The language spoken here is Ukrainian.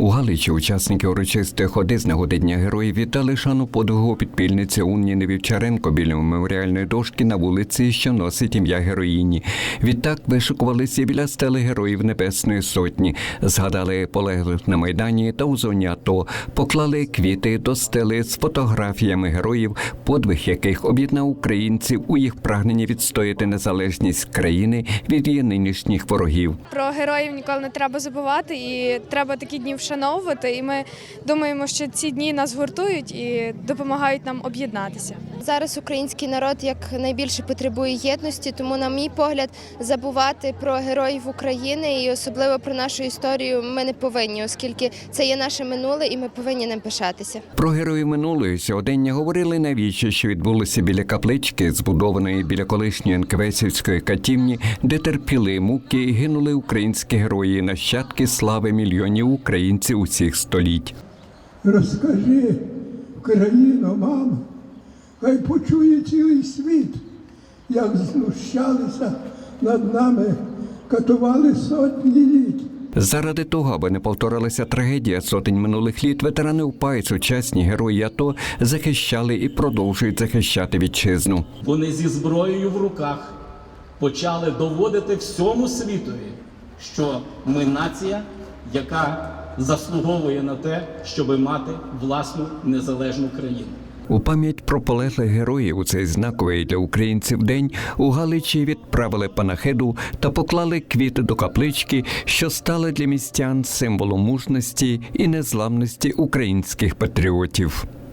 У Галичі учасники урочистої ходи з нагоди Дня героїв вітали шану подвигу підпільниці Унніни Вівчаренко біля меморіальної дошки на вулиці, що носить ім'я героїні. Відтак вишикувалися біля стели героїв Небесної Сотні, згадали полеглих на майдані та у зоні АТО, поклали квіти до стели з фотографіями героїв, подвиг яких об'єднав українців у їх прагненні відстояти незалежність країни від її нинішніх ворогів. Про героїв ніколи не треба забувати, і треба такі дні вшановувати. І ми думаємо, що ці дні нас гуртують і допомагають нам об'єднатися. Зараз український народ як найбільше потребує єдності, тому, на мій погляд, забувати про героїв України і особливо про нашу історію ми не повинні, оскільки це є наше минуле, і ми повинні ним пишатися. Про героїв минулої сьогодення говорили на вічі, що відбулося біля каплички, збудованої біля колишньої НКВСівської катівні, де терпіли муки і гинули українські герої, нащадки слави мільйонів українців усіх століть. Розкажи, Україно, мамо, хай почує цілий світ, як знущалися над нами, катували сотні літ. Заради того, аби не повторилася трагедія сотень минулих літ, ветерани УПА і сучасні герої АТО захищали і продовжують захищати вітчизну. Вони зі зброєю в руках почали доводити всьому світові, що ми нація, яка заслуговує на те, щоб мати власну незалежну країну. У пам'ять про полеглих героїв у цей знаковий для українців день у Галичі відправили панахиду та поклали квіти до каплички, що стала для містян символом мужності і незламності українських патріотів.